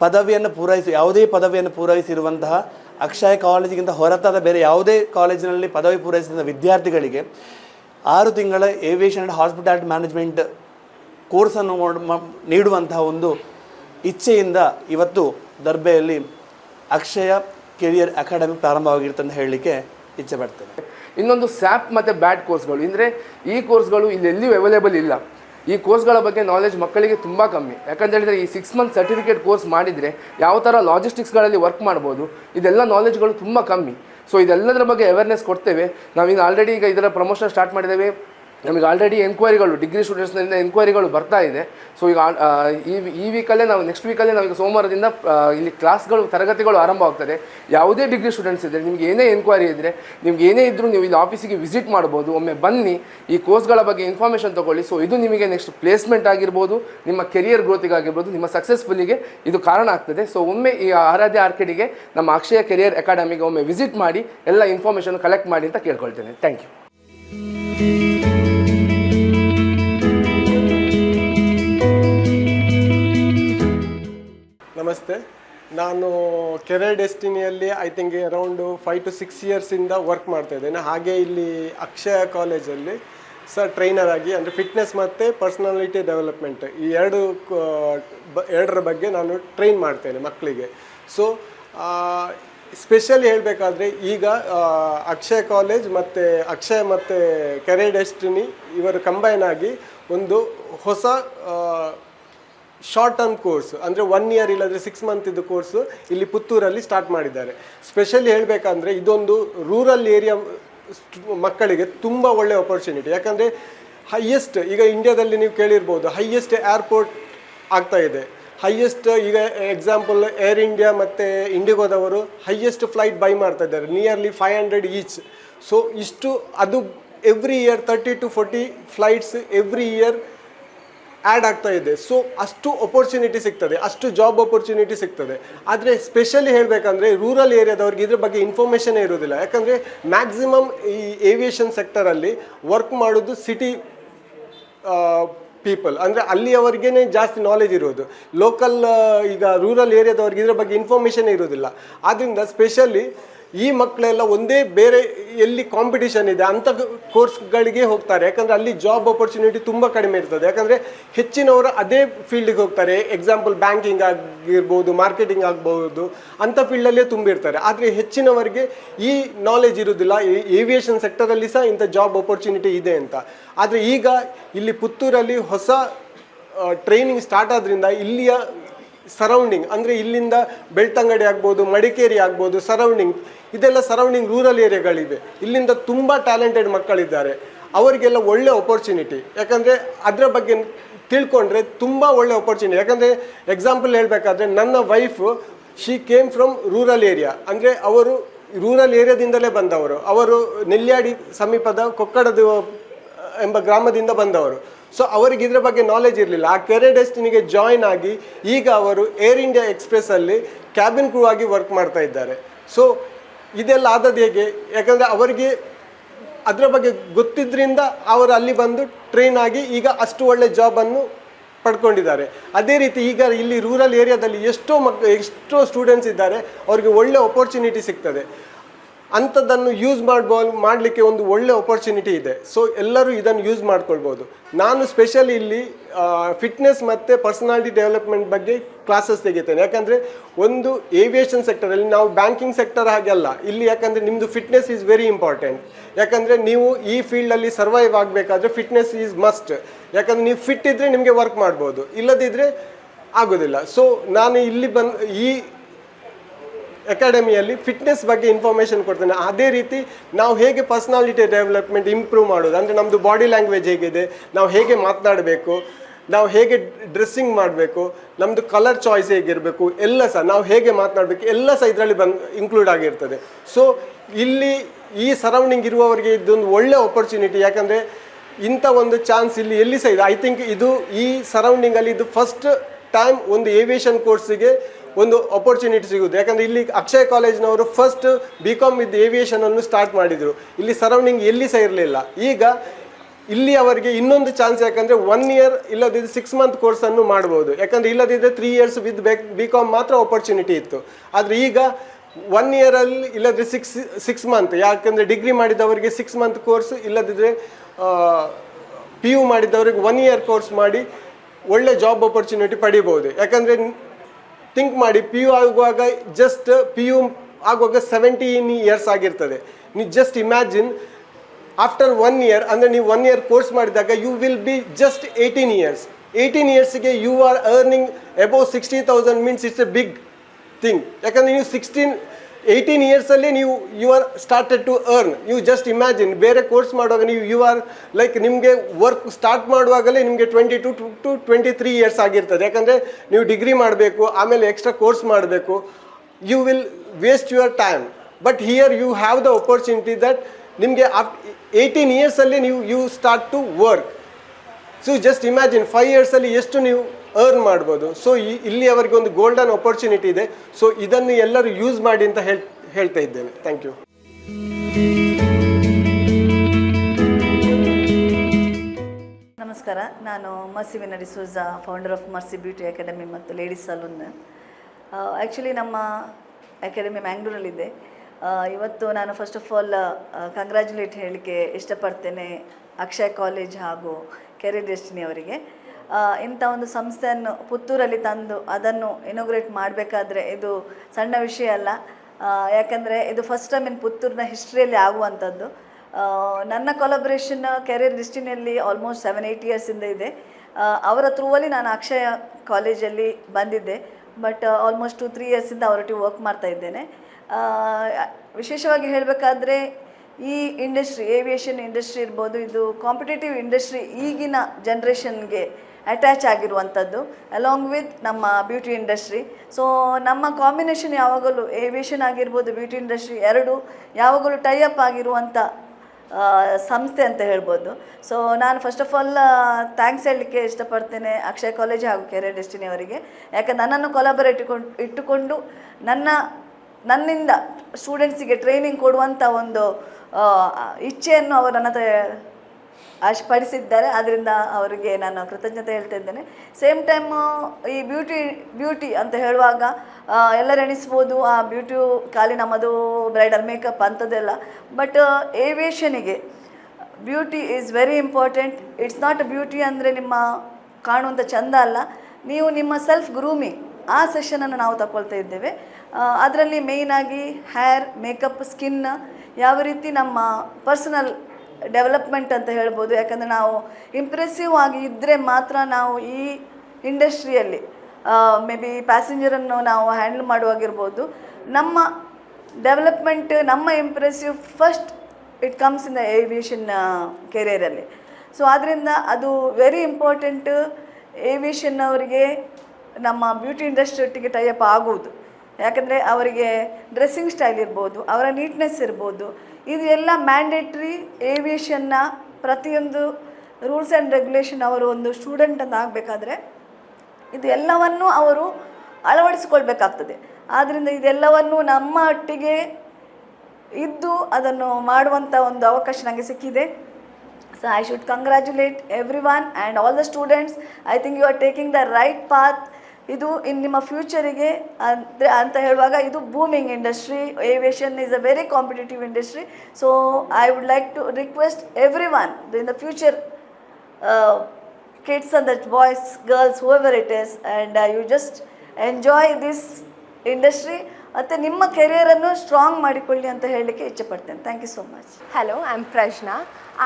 ಪದವಿಯನ್ನು ಪೂರೈಸಿ, ಯಾವುದೇ ಪದವಿಯನ್ನು ಪೂರೈಸಿರುವಂತಹ ಅಕ್ಷಯ ಕಾಲೇಜಿಗಿಂತ ಹೊರತಾದ ಬೇರೆ ಯಾವುದೇ ಕಾಲೇಜಿನಲ್ಲಿ ಪದವಿ ಪೂರೈಸಿದ ವಿದ್ಯಾರ್ಥಿಗಳಿಗೆ ಆರು ತಿಂಗಳ ಏವಿಯೇಷನ್ ಆ್ಯಂಡ್ ಹಾಸ್ಪಿಟಾಲಿಟಿ ಮ್ಯಾನೇಜ್ಮೆಂಟ್ ಕೋರ್ಸನ್ನು ನೀಡುವಂತಹ ಒಂದು ಇಚ್ಛೆಯಿಂದ ಇವತ್ತು ದರ್ಬೆಯಲ್ಲಿ ಅಕ್ಷಯ ಕೆರಿಯರ್ ಅಕಾಡೆಮಿ ಪ್ರಾರಂಭವಾಗಿರುತ್ತೆ ಅಂತ ಹೇಳಲಿಕ್ಕೆ ಇಚ್ಛೆ ಪಡ್ತೇನೆ. ಇನ್ನೊಂದು ಸ್ಯಾಪ್ ಮತ್ತು ಬ್ಯಾಡ್ ಕೋರ್ಸ್ಗಳು. ಅಂದರೆ ಈ ಕೋರ್ಸ್ಗಳು ಇಲ್ಲಿ ಎಲ್ಲಿಯೂ ಅವೈಲೇಬಲ್ ಇಲ್ಲ. ಈ ಕೋರ್ಸ್ಗಳ ಬಗ್ಗೆ ನಾಲೆಜ್ ಮಕ್ಕಳಿಗೆ ತುಂಬ ಕಮ್ಮಿ. ಯಾಕಂತ ಹೇಳಿದರೆ ಈ ಸಿಕ್ಸ್ ಮಂತ್ ಸರ್ಟಿಫಿಕೇಟ್ ಕೋರ್ಸ್ ಮಾಡಿದರೆ ಯಾವ ಥರ ಲಾಜಿಸ್ಟಿಕ್ಸ್ಗಳಲ್ಲಿ ವರ್ಕ್ ಮಾಡ್ಬೋದು, ಇದೆಲ್ಲ ನಾಲೆಜ್ಗಳು ತುಂಬ ಕಮ್ಮಿ. ಸೊ ಇದೆಲ್ಲದರ ಬಗ್ಗೆ ಅವೇರ್ನೆಸ್ ಕೊಡ್ತೇವೆ. ನಾವೀಗ ಆಲ್ರೆಡಿ ಈಗ ಇದರ ಪ್ರಮೋಷನ್ ಸ್ಟಾರ್ಟ್ ಮಾಡಿದ್ದೇವೆ. ನಮಗೆ ಆಲ್ರೆಡಿ ಎನ್ಕ್ವೈರಿಗಳು ಡಿಗ್ರಿ ಸ್ಟೂಡೆಂಟ್ಸ್ನಿಂದ ಎನ್ಕ್ವೈರಿಗಳು ಬರ್ತಾ ಇದೆ. ಸೊ ಈಗ ಈ ಈ ವೀಕಲ್ಲೇ ನಾವು ನೆಕ್ಸ್ಟ್ ವೀಕಲ್ಲೇ ನಾವು ಈಗ ಸೋಮವಾರದಿಂದ ಇಲ್ಲಿ ಕ್ಲಾಸ್ಗಳು ತರಗತಿಗಳು ಆರಂಭ ಆಗ್ತದೆ. ಯಾವುದೇ ಡಿಗ್ರಿ ಸ್ಟೂಡೆಂಟ್ಸ್ ಇದ್ದರೆ ನಿಮಗೆ ಏನೇ ಎನ್ಕ್ವೈರಿ ಇದ್ದರೆ ನಿಮ್ಗೆ ಏನೇ ಇದ್ದರೂ ನೀವು ಇಲ್ಲಿ ಆಫೀಸಿಗೆ ವಿಸಿಟ್ ಮಾಡ್ಬೋದು. ಒಮ್ಮೆ ಬನ್ನಿ, ಈ ಕೋರ್ಸ್ಗಳ ಬಗ್ಗೆ ಇನ್ಫಾರ್ಮೇಷನ್ ತೊಗೊಳ್ಳಿ. ಸೊ ಇದು ನಿಮಗೆ ನೆಕ್ಸ್ಟ್ ಪ್ಲೇಸ್ಮೆಂಟ್ ಆಗಿರ್ಬೋದು, ನಿಮ್ಮ ಕೆರಿಯರ್ ಗ್ರೋತಿಗೆ ಆಗಿರ್ಬೋದು, ನಿಮ್ಮ ಸಕ್ಸಸ್ಫುಲ್ಲಿಗೆ ಇದು ಕಾರಣ ಆಗ್ತದೆ. ಸೊ ಒಮ್ಮೆ ಈ ಆರಾಧ್ಯ ಆರ್ಕೆಡಿಗೆ ನಮ್ಮ ಅಕ್ಷಯ ಕೆರಿಯರ್ ಅಕಾಡೆಮಿಗೆ ಒಮ್ಮೆ ವಿಸಿಟ್ ಮಾಡಿ, ಎಲ್ಲ ಇನ್ಫಾರ್ಮೇಷನ್ ಕಲೆಕ್ಟ್ ಮಾಡಿ ಅಂತ ಕೇಳ್ಕೊಳ್ತೇನೆ. ಥ್ಯಾಂಕ್ ಯು ನಮಸ್ತೆ. ನಾನು ಕೆರೆ ಡೆಸ್ಟಿನಿಯಲ್ಲಿ I think around five to six ಇಯರ್ಸಿಂದ work ಮಾಡ್ತಾ ಇದ್ದೇನೆ. ಹಾಗೆ ಇಲ್ಲಿ ಅಕ್ಷಯ ಕಾಲೇಜಲ್ಲಿ ಸರ್ ಟ್ರೈನರ್ ಆಗಿ, ಅಂದರೆ ಫಿಟ್ನೆಸ್ ಮತ್ತು ಪರ್ಸನಾಲಿಟಿ ಡೆವಲಪ್ಮೆಂಟ್ ಈ ಎರಡು ಎರಡರ ಬಗ್ಗೆ ನಾನು ಟ್ರೈನ್ ಮಾಡ್ತೇನೆ ಮಕ್ಕಳಿಗೆ. ಸೊ ಸ್ಪೆಷಲಿ ಹೇಳಬೇಕಾದ್ರೆ ಈಗ ಅಕ್ಷಯ ಕಾಲೇಜ್ ಮತ್ತು ಅಕ್ಷಯ ಮತ್ತು ಕೆರೆ ಡೆಸ್ಟಿನಿ ಇವರು ಕಂಬೈನ್ ಆಗಿ ಒಂದು ಹೊಸ ಶಾರ್ಟ್ ಟರ್ಮ್ ಕೋರ್ಸ್ ಅಂದರೆ ಒನ್ ಇಯರ್ ಇಲ್ಲಾದರೆ ಸಿಕ್ಸ್ ಮಂತ್ ಇದು ಕೋರ್ಸು ಇಲ್ಲಿ ಪುತ್ತೂರಲ್ಲಿ ಸ್ಟಾರ್ಟ್ ಮಾಡಿದ್ದಾರೆ. ಸ್ಪೆಷಲಿ ಹೇಳಬೇಕಂದ್ರೆ ಇದೊಂದು ರೂರಲ್ ಏರಿಯಾ ಮಕ್ಕಳಿಗೆ ತುಂಬ ಒಳ್ಳೆಯ ಅಪರ್ಚುನಿಟಿ ಯಾಕಂದರೆ ಹೈಯೆಸ್ಟ್ ಈಗ ಇಂಡಿಯಾದಲ್ಲಿ ನೀವು ಕೇಳಿರ್ಬೋದು ಹೈಯೆಸ್ಟ್ ಏರ್ಪೋರ್ಟ್ ಆಗ್ತಾ ಇದೆ. ಹೈಯೆಸ್ಟ್ ಈಗ ಎಕ್ಸಾಂಪಲ್ ಏರ್ ಇಂಡಿಯಾ ಮತ್ತು ಇಂಡಿಗೋದವರು ಹೈಯೆಸ್ಟ್ ಫ್ಲೈಟ್ ಬೈ ಮಾಡ್ತಾ ಇದ್ದಾರೆ nearly five hundred each so ಇಷ್ಟು, ಅದು every year thirty to forty flights every year add ಆಗ್ತಾ ಇದೆ. ಸೊ ಅಷ್ಟು ಅಪರ್ಚುನಿಟಿ ಸಿಗ್ತದೆ, ಅಷ್ಟು ಜಾಬ್ ಅಪರ್ಚುನಿಟಿ ಸಿಗ್ತದೆ. ಆದರೆ ಸ್ಪೆಷಲಿ ಹೇಳಬೇಕಂದ್ರೆ ರೂರಲ್ ಏರಿಯಾದವ್ರಿಗೆ ಇದ್ರ ಬಗ್ಗೆ ಇನ್ಫಾರ್ಮೇಷನ್ ಇರೋದಿಲ್ಲ ಯಾಕಂದರೆ ಮ್ಯಾಕ್ಸಿಮಮ್ ಈ ಏವಿಯೇಷನ್ ಸೆಕ್ಟರಲ್ಲಿ ವರ್ಕ್ ಮಾಡೋದು ಸಿಟಿ ಪೀಪಲ್ ಅಂದರೆ ಅಲ್ಲಿಯವರೆಗೇ ಜಾಸ್ತಿ ನಾಲೆಜ್ ಇರೋದು ಲೋಕಲ್ ಈಗ ರೂರಲ್ ಏರಿಯಾದವ್ರಿಗೆ ಇದ್ರ ಬಗ್ಗೆ ಇನ್ಫಾರ್ಮೇಷನ್ ಇರೋದಿಲ್ಲ ಆದ್ದರಿಂದ ಸ್ಪೆಷಲಿ ಈ ಮಕ್ಕಳೆಲ್ಲ ಒಂದೇ ಬೇರೆ ಎಲ್ಲಿ ಕಾಂಪಿಟಿಷನ್ ಇದೆ ಅಂಥ ಕೋರ್ಸ್ಗಳಿಗೆ ಹೋಗ್ತಾರೆ. ಯಾಕಂದರೆ ಅಲ್ಲಿ ಜಾಬ್ ಅಪರ್ಚುನಿಟಿ ತುಂಬ ಕಡಿಮೆ ಇರ್ತದೆ. ಯಾಕಂದರೆ ಹೆಚ್ಚಿನವರು ಅದೇ ಫೀಲ್ಡಿಗೆ ಹೋಗ್ತಾರೆ. ಎಕ್ಸಾಂಪಲ್ ಬ್ಯಾಂಕಿಂಗ್ ಆಗಿರ್ಬೋದು ಮಾರ್ಕೆಟಿಂಗ್ ಆಗ್ಬೋದು ಅಂಥ ಫೀಲ್ಡಲ್ಲೇ ತುಂಬಿರ್ತಾರೆ. ಆದರೆ ಹೆಚ್ಚಿನವರಿಗೆ ಈ ನಾಲೆಜ್ ಇರೋದಿಲ್ಲ. ಏವಿಯೇಷನ್ ಸೆಕ್ಟರಲ್ಲಿ ಸಹ ಇಂಥ ಜಾಬ್ ಅಪರ್ಚುನಿಟಿ ಇದೆ ಅಂತ. ಆದರೆ ಈಗ ಇಲ್ಲಿ ಪುತ್ತೂರಲ್ಲಿ ಹೊಸ ಟ್ರೈನಿಂಗ್ ಸ್ಟಾರ್ಟ್ ಆದ್ರಿಂದ ಇಲ್ಲಿಯ ಸರೌಂಡಿಂಗ್ ಅಂದರೆ ಇಲ್ಲಿಂದ ಬೆಳ್ತಂಗಡಿ ಆಗ್ಬೋದು, ಮಡಿಕೇರಿ ಆಗ್ಬೋದು ಸರೌಂಡಿಂಗ್ ಇದೆಲ್ಲ ಸರೌಂಡಿಂಗ್ ರೂರಲ್ ಏರಿಯಾಗಳಿವೆ ಇಲ್ಲಿಂದ ತುಂಬ ಟ್ಯಾಲೆಂಟೆಡ್ ಮಕ್ಕಳಿದ್ದಾರೆ. ಅವರಿಗೆಲ್ಲ ಒಳ್ಳೆ ಅಪರ್ಚುನಿಟಿ ಯಾಕಂದರೆ ಅದರ ಬಗ್ಗೆ ತಿಳ್ಕೊಂಡ್ರೆ ತುಂಬ ಒಳ್ಳೆ ಅಪರ್ಚುನಿಟಿ ಯಾಕಂದರೆ ಎಕ್ಸಾಂಪಲ್ ಹೇಳಬೇಕಾದ್ರೆ ನನ್ನ wife she came from rural area ಅಂದರೆ ಅವರು ರೂರಲ್ ಏರಿಯಾದಿಂದಲೇ ಬಂದವರು. ಅವರು ನೆಲ್ಯಾಡಿ ಸಮೀಪದ ಕೊಕ್ಕಡದ, ಎಂಬ ಗ್ರಾಮದಿಂದ ಬಂದವರು. ಸೊ ಅವರಿಗೆ ಇದರ ಬಗ್ಗೆ ನಾಲೆಜ್ ಇರಲಿಲ್ಲ. ಆ ಕೆರೆ ಡೆಸ್ಟಿನಿಗೆ ಜಾಯಿನ್ ಆಗಿ ಈಗ ಅವರು ಏರ್ ಇಂಡಿಯಾ ಎಕ್ಸ್ಪ್ರೆಸ್ಸಲ್ಲಿ ಕ್ಯಾಬಿನ್ ಕ್ರೂ ಆಗಿ ವರ್ಕ್ ಮಾಡ್ತಾ ಇದ್ದಾರೆ. ಸೊ ಇದೆಲ್ಲ ಆದದ್ದು ಹೇಗೆ? ಯಾಕಂದರೆ ಅವರಿಗೆ ಅದರ ಬಗ್ಗೆ ಗೊತ್ತಿದ್ದರಿಂದ ಅವರು ಅಲ್ಲಿ ಬಂದು ಟ್ರೈನ್ ಆಗಿ ಈಗ ಅಷ್ಟು ಒಳ್ಳೆ ಜಾಬನ್ನು ಪಡ್ಕೊಂಡಿದ್ದಾರೆ. ಅದೇ ರೀತಿ ಈಗ ಇಲ್ಲಿ ರೂರಲ್ ಏರಿಯಾದಲ್ಲಿ ಎಷ್ಟೋ ಮಕ್, ಎಷ್ಟೋ ಸ್ಟೂಡೆಂಟ್ಸ್ ಇದ್ದಾರೆ. ಅವರಿಗೆ ಒಳ್ಳೆ ಅಪರ್ಚುನಿಟಿ ಸಿಗ್ತದೆ. ಅಂಥದ್ದನ್ನು ಯೂಸ್ ಮಾಡ್ಬೋ ಮಾಡಲಿಕ್ಕೆ ಒಂದು ಒಳ್ಳೆ ಅಪರ್ಚುನಿಟಿ ಇದೆ. ಸೊ ಎಲ್ಲರೂ ಇದನ್ನು ಯೂಸ್ ಮಾಡ್ಕೊಳ್ಬೋದು. ನಾನು ಸ್ಪೆಷಲಿ ಇಲ್ಲಿ ಫಿಟ್ನೆಸ್ ಮತ್ತು ಪರ್ಸನಾಲಿಟಿ ಡೆವಲಪ್ಮೆಂಟ್ ಬಗ್ಗೆ ಕ್ಲಾಸಸ್ ತೆಗಿತೇನೆ. ಯಾಕಂದರೆ ಒಂದು ಏವಿಯೇಷನ್ ಸೆಕ್ಟರಲ್ಲಿ ನಾವು ಬ್ಯಾಂಕಿಂಗ್ ಸೆಕ್ಟರ್ ಹಾಗೆ ಅಲ್ಲ. ಇಲ್ಲಿ ಯಾಕಂದರೆ ನಿಮ್ಮದು ಫಿಟ್ನೆಸ್ ಈಸ್ ವೆರಿ ಇಂಪಾರ್ಟೆಂಟ್ ಯಾಕಂದರೆ ನೀವು ಈ ಫೀಲ್ಡಲ್ಲಿ ಸರ್ವೈವ್ ಆಗಬೇಕಾದ್ರೆ ಫಿಟ್ನೆಸ್ ಈಸ್ ಮಸ್ಟ್ ಯಾಕಂದರೆ ನೀವು ಫಿಟ್ ಇದ್ದರೆ ನಿಮಗೆ ವರ್ಕ್ ಮಾಡ್ಬೋದು. ಇಲ್ಲದಿದ್ದರೆ ಆಗೋದಿಲ್ಲ. ಸೊ ನಾನು ಇಲ್ಲಿ ಬಂದು ಈ ಅಕಾಡೆಮಿಯಲ್ಲಿ ಫಿಟ್ನೆಸ್ ಬಗ್ಗೆ ಇನ್ಫಾರ್ಮೇಷನ್ ಕೊಡ್ತೇನೆ. ಅದೇ ರೀತಿ ನಾವು ಹೇಗೆ ಪರ್ಸ್ನಾಲಿಟಿ ಡೆವಲಪ್ಮೆಂಟ್ ಇಂಪ್ರೂವ್ ಮಾಡೋದು ಅಂದರೆ ನಮ್ಮದು ಬಾಡಿ ಲ್ಯಾಂಗ್ವೇಜ್ ಹೇಗಿದೆ? ನಾವು ಹೇಗೆ ಮಾತನಾಡಬೇಕು? ನಾವು ಹೇಗೆ ಡ್ರೆಸ್ಸಿಂಗ್ ಮಾಡಬೇಕು? ನಮ್ಮದು ಕಲರ್ ಚಾಯ್ಸ್ ಹೇಗಿರಬೇಕು? ಎಲ್ಲ ಸಹ ನಾವು ಹೇಗೆ ಮಾತನಾಡಬೇಕು? ಎಲ್ಲ ಸಹ ಇದರಲ್ಲಿ ಬಂದು ಇನ್ಕ್ಲೂಡ್ ಆಗಿರ್ತದೆ. ಸೊ ಇಲ್ಲಿ ಈ ಸರೌಂಡಿಂಗ್ ಇರುವವರಿಗೆ ಇದೊಂದು ಒಳ್ಳೆ ಆಪರ್ಚುನಿಟಿ ಯಾಕಂದರೆ ಇಂಥ ಒಂದು ಚಾನ್ಸ್ ಇಲ್ಲಿ ಎಲ್ಲಿ ಸಹ ಇದೆ? ಐ ಥಿಂಕ್ ಇದು ಈ ಸರೌಂಡಿಂಗಲ್ಲಿ ಇದು ಫಸ್ಟ್ ಟೈಮ್ ಒಂದು ಏವಿಯೇಷನ್ ಕೋರ್ಸಿಗೆ ಒಂದು ಅಪರ್ಚುನಿಟಿ ಸಿಗುತ್ತೆ. ಯಾಕಂದರೆ ಇಲ್ಲಿ ಅಕ್ಷಯ ಕಾಲೇಜ್ನವರು ಫಸ್ಟ್ ಬಿ ಕಾಮ್ ವಿತ್ ಏವಿಯೇಷನನ್ನು ಸ್ಟಾರ್ಟ್ ಮಾಡಿದರು. ಇಲ್ಲಿ ಸರೌಂಡಿಂಗ್ ಎಲ್ಲಿ ಸಹ ಇರಲಿಲ್ಲ. ಈಗ ಇಲ್ಲಿ ಅವರಿಗೆ ಇನ್ನೊಂದು ಚಾನ್ಸ್ ಯಾಕಂದರೆ ಒನ್ ಇಯರ್ ಇಲ್ಲದಿದ್ದರೆ ಸಿಕ್ಸ್ ಮಂತ್ ಕೋರ್ಸನ್ನು ಮಾಡ್ಬೋದು. ಯಾಕಂದರೆ ಇಲ್ಲದಿದ್ದರೆ three years with B com ಮಾತ್ರ ಅಪರ್ಚುನಿಟಿ ಇತ್ತು. ಆದರೆ ಈಗ ಒನ್ ಇಯರಲ್ಲಿ ಇಲ್ಲದ್ರೆ ಸಿಕ್ಸ್ ಸಿಕ್ಸ್ ಮಂತ್ ಯಾಕಂದರೆ ಡಿಗ್ರಿ ಮಾಡಿದವರಿಗೆ ಸಿಕ್ಸ್ ಮಂತ್ ಕೋರ್ಸ್ ಇಲ್ಲದಿದ್ದರೆ ಪಿ ಯು ಮಾಡಿದವರಿಗೆ ಒನ್ ಇಯರ್ ಕೋರ್ಸ್ ಮಾಡಿ ಒಳ್ಳೆ ಜಾಬ್ ಅಪರ್ಚುನಿಟಿ ಪಡಿಬೋದು. ಯಾಕಂದರೆ ಥಿಂಕ್ ಮಾಡಿ ಪಿ ಯು ಆಗುವಾಗ ಜಸ್ಟ್ ಪಿ ಯು ಆಗುವಾಗ ಸೆವೆಂಟೀನ್ ಇಯರ್ಸ್ ಆಗಿರ್ತದೆ. ನೀವು just imagine after one year ಅಂದರೆ ನೀವು ಒನ್ ಇಯರ್ ಕೋರ್ಸ್ ಮಾಡಿದಾಗ you will be just eighteen years eighteen ಇಯರ್ಸ್ಗೆ you are earning above sixty thousand means it's a big thing ಯಾಕಂದರೆ ನೀವು sixteen eighteen ಇಯರ್ಸಲ್ಲಿ ನೀವು you are started to earn you just imagine ಬೇರೆ course ಮಾಡುವಾಗ ನೀವು you are like ನಿಮಗೆ work start ಮಾಡುವಾಗಲೇ ನಿಮಗೆ twenty two to twenty three years ಆಗಿರ್ತದೆ. ಯಾಕಂದರೆ ನೀವು ಡಿಗ್ರಿ ಮಾಡಬೇಕು, ಆಮೇಲೆ ಎಕ್ಸ್ಟ್ರಾ ಕೋರ್ಸ್ ಮಾಡಬೇಕು. You will waste your time but here you have the opportunity that ನಿಮಗೆ ಆಫ್ ಏಯ್ಟೀನ್ ಇಯರ್ಸಲ್ಲಿ ನೀವು you start to work so just imagine five ಇಯರ್ಸಲ್ಲಿ ಎಷ್ಟು ನೀವು ಅರ್ನ್ ಮಾಡ್ಬೋದು. ಸೊ ಇಲ್ಲಿ ಅವರಿಗೆ ಒಂದು ಗೋಲ್ಡನ್ ಅಪರ್ಚುನಿಟಿ ಇದೆ. ಸೊ ಇದನ್ನು ಎಲ್ಲರೂ ಯೂಸ್ ಮಾಡಿ ಅಂತ ಹೇಳ್, ಹೇಳ್ತಾ ಇದ್ದೇನೆ. ಥ್ಯಾಂಕ್ ಯು ನಮಸ್ಕಾರ. ನಾನು Mercy ವಿನಡಿ Souza founder of Mercy beauty academy ಮತ್ತು ಲೇಡೀಸ್ ಸಲೂನ್ ಆ್ಯಕ್ಚುಲಿ ನಮ್ಮ ಅಕಾಡೆಮಿ ಮ್ಯಾಂಗ್ಳೂರಲ್ಲಿದೆ ಇವತ್ತು ನಾನು ಫಸ್ಟ್ ಆಫ್ ಆಲ್ ಕಂಗ್ರ್ಯಾಚುಲೇಟ್ ಹೇಳಲಿಕ್ಕೆ ಇಷ್ಟಪಡ್ತೇನೆ ಅಕ್ಷಯ್ ಕಾಲೇಜ್ ಹಾಗೂ ಕೆರೆ ಡೆಸ್ಟಿನಿ ಅವರಿಗೆ. ಇಂಥ ಒಂದು ಸಂಸ್ಥೆಯನ್ನು ಪುತ್ತೂರಲ್ಲಿ ತಂದು ಅದನ್ನು ಇನೋಗ್ರೇಟ್ ಮಾಡಬೇಕಾದ್ರೆ ಇದು ಸಣ್ಣ ವಿಷಯ ಅಲ್ಲ. ಯಾಕಂದರೆ ಇದು ಫಸ್ಟ್ ಟೈಮ್ ಇನ್ ಪುತ್ತೂರಿನ ಹಿಸ್ಟ್ರಿಯಲ್ಲಿ ಆಗುವಂಥದ್ದು. ನನ್ನ ಕೊಲಬ್ರೇಷನ್ ಕೆರಿಯರ್ ಲಿಸ್ಟಿನಲ್ಲಿ ಆಲ್ಮೋಸ್ಟ್ ಸೆವೆನ್ ಏಯ್ಟ್ ಇಯರ್ಸಿಂದ ಇದೆ ಅವರ ಥ್ರೂವಲ್ಲಿ ನಾನು ಅಕ್ಷಯ ಕಾಲೇಜಲ್ಲಿ ಬಂದಿದ್ದೆ. ಬಟ್ ಆಲ್ಮೋಸ್ಟ್ ಟು ತ್ರೀ ಇಯರ್ಸಿಂದ ಅವರೊಟ್ಟಿಗೆ ವರ್ಕ್ ಮಾಡ್ತಾ ಇದ್ದೇನೆ. ವಿಶೇಷವಾಗಿ ಹೇಳಬೇಕಾದ್ರೆ ಈ ಇಂಡಸ್ಟ್ರಿ ಏವಿಯೇಷನ್ ಇಂಡಸ್ಟ್ರಿ ಇರ್ಬೋದು, ಇದು ಕಾಂಪಿಟೇಟಿವ್ ಇಂಡಸ್ಟ್ರಿ ಈಗಿನ ಜನ್ರೇಷನ್ಗೆ ಅಟ್ಯಾಚ್ ಆಗಿರುವಂಥದ್ದು ಅಲಾಂಗ್ ವಿತ್ ನಮ್ಮ ಬ್ಯೂಟಿ ಇಂಡಸ್ಟ್ರಿ ಸೊ ನಮ್ಮ ಕಾಂಬಿನೇಷನ್ ಯಾವಾಗಲೂ ಏವಿಯೇಷನ್ ಆಗಿರ್ಬೋದು ಬ್ಯೂಟಿ ಇಂಡಸ್ಟ್ರಿ ಎರಡು ಯಾವಾಗಲೂ ಟೈ ಅಪ್ ಆಗಿರುವಂಥ ಸಂಸ್ಥೆ ಅಂತ ಹೇಳ್ಬೋದು. ಸೊ ನಾನು ಫಸ್ಟ್ ಆಫ್ ಆಲ್ ಥ್ಯಾಂಕ್ಸ್ ಹೇಳಲಿಕ್ಕೆ ಇಷ್ಟಪಡ್ತೇನೆ ಅಕ್ಷಯ್ ಕಾಲೇಜ್ ಹಾಗೂ ಕೆರಿಯರ್ ಡೆಸ್ಟಿನಿ ಅವರಿಗೆ. ಯಾಕಂದ್ರೆ ನನ್ನನ್ನು ಕೊಲಾಬರೇಟ್ ಇಟ್ಕೊಂಡು, ಇಟ್ಟುಕೊಂಡು ನನ್ನ, ನನ್ನಿಂದ ಸ್ಟೂಡೆಂಟ್ಸಿಗೆ ಟ್ರೈನಿಂಗ್ ಕೊಡುವಂಥ ಒಂದು ಇಚ್ಛೆಯನ್ನು ಅವರು ನನ್ನ ಹತ್ರ ಆಶಪಡಿಸಿದ್ದಾರೆ ಅದರಿಂದ ಅವರಿಗೆ ನಾನು ಕೃತಜ್ಞತೆ ಹೇಳ್ತಾ ಇದ್ದೇನೆ. ಸೇಮ್ ಟೈಮ್ ಈ ಬ್ಯೂಟಿ ಬ್ಯೂಟಿ ಅಂತ ಹೇಳುವಾಗ ಎಲ್ಲರೆಣಿಸ್ಬೋದು ಆ ಬ್ಯೂಟಿ ಖಾಲಿ ನಮ್ಮದು ಬ್ರೈಡಲ್ ಮೇಕಪ್ ಅಂಥದ್ದೆಲ್ಲ. But ಏವಿಯೇಷನಿಗೆ beauty is very important it's not beauty ಅಂದರೆ ನಿಮ್ಮ ಕಾಣುವಂಥ ಚಂದ ಅಲ್ಲ. ನೀವು ನಿಮ್ಮ ಸೆಲ್ಫ್ ಗ್ರೂಮಿಂಗ್ ಆ ಸೆಷನನ್ನು ನಾವು ತಗೊಳ್ತಾ ಇದ್ದೇವೆ. ಅದರಲ್ಲಿ ಮೇಯ್ನಾಗಿ ಹೇರ್ ಮೇಕಪ್ ಸ್ಕಿನ್ ಯಾವ ರೀತಿ ನಮ್ಮ ಪರ್ಸನಲ್ ಡೆವಲಪ್ಮೆಂಟ್ ಅಂತ ಹೇಳ್ಬೋದು. ಯಾಕಂದರೆ ನಾವು ಇಂಪ್ರೆಸಿವ್ ಆಗಿ ಇದ್ದರೆ ಮಾತ್ರ ನಾವು ಈ ಇಂಡಸ್ಟ್ರಿಯಲ್ಲಿ ಮೇ ಬಿ ಪ್ಯಾಸೆಂಜರನ್ನು ನಾವು ಹ್ಯಾಂಡಲ್ ಮಾಡುವಾಗಿರ್ಬೋದು. ನಮ್ಮ ಡೆವಲಪ್ಮೆಂಟ್ ನಮ್ಮ impressive first it comes in the aviation ಕೆರಿಯರಲ್ಲಿ so ಆದ್ದರಿಂದ ಅದು ವೆರಿ ಇಂಪಾರ್ಟೆಂಟ್ ಏವಿಯೇಷನ್ ಅವರಿಗೆ ನಮ್ಮ ಬ್ಯೂಟಿ ಇಂಡಸ್ಟ್ರಿ ಒಟ್ಟಿಗೆ ಟೈಅಪ್ ಆಗುವುದು. ಯಾಕಂದರೆ ಅವರಿಗೆ ಡ್ರೆಸ್ಸಿಂಗ್ ಸ್ಟೈಲ್ ಇರ್ಬೋದು, ಅವರ ನೀಟ್ನೆಸ್ ಇರ್ಬೋದು, ಇದು ಎಲ್ಲ ಮ್ಯಾಂಡೇಟ್ರಿ ಏವಿಯೇಷನ್ನ ಪ್ರತಿಯೊಂದು ರೂಲ್ಸ್ ಆ್ಯಂಡ್ ರೆಗ್ಯುಲೇಷನ್ ಅವರು ಒಂದು ಸ್ಟೂಡೆಂಟ್ ಅಂತ ಆಗಬೇಕಾದ್ರೆ ಇದು ಎಲ್ಲವನ್ನು ಅವರು ಅಳವಡಿಸಿಕೊಳ್ಬೇಕಾಗ್ತದೆ. ಆದ್ದರಿಂದ ಇದೆಲ್ಲವನ್ನು ನಮ್ಮ ಒಟ್ಟಿಗೆ ಇದ್ದು ಅದನ್ನು ಮಾಡುವಂಥ ಒಂದು ಅವಕಾಶ ನನಗೆ ಸಿಕ್ಕಿದೆ. So I should congratulate everyone and all the students I think you are taking the right path ಇದು ಇನ್ ನಿಮ್ಮ ಫ್ಯೂಚರಿಗೆ ಅಂದರೆ ಅಂತ ಹೇಳುವಾಗ ಇದು booming industry aviation is a very competitive industry so I would like to request everyone in the future kids and that boys girls whoever it and and you just enjoy this industry. ಮತ್ತು ನಿಮ್ಮ ಕೆರಿಯರನ್ನು strong ಮಾಡಿಕೊಳ್ಳಿ ಅಂತ ಹೇಳಲಿಕ್ಕೆ ಇಚ್ಛೆಪಡ್ತೇನೆ thank you so much Hello, I'm Prajna.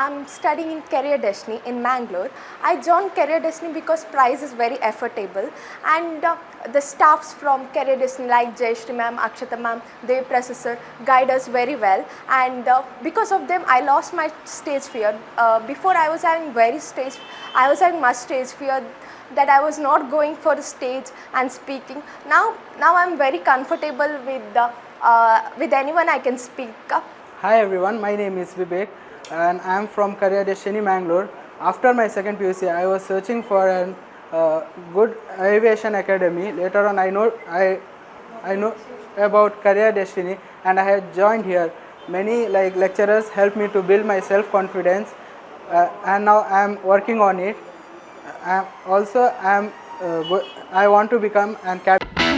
I'm studying in Career Destiny in Mangalore. I joined Career Destiny because price is very affordable and uh, the staffs from Career Destiny like Jayashri ma'am, Akshata ma'am, Dev Processor guide us very well and uh, because of them I lost my stage fear. Uh, before I was having very stage, I was having much stage fear that I was not going for the stage and speaking. Now, now I'm very comfortable with the, uh, with anyone I can speak up. Hi everyone, my name is Vivek and I am from Career Destiny Mangalore. After my second PUC, I was searching for a uh, good aviation academy. Later on, I know I I know about Career Destiny and I had joined here. Many like lecturers helped me to build my self confidence, uh, and now I am working on it. I am also I am uh, I want to become an cap.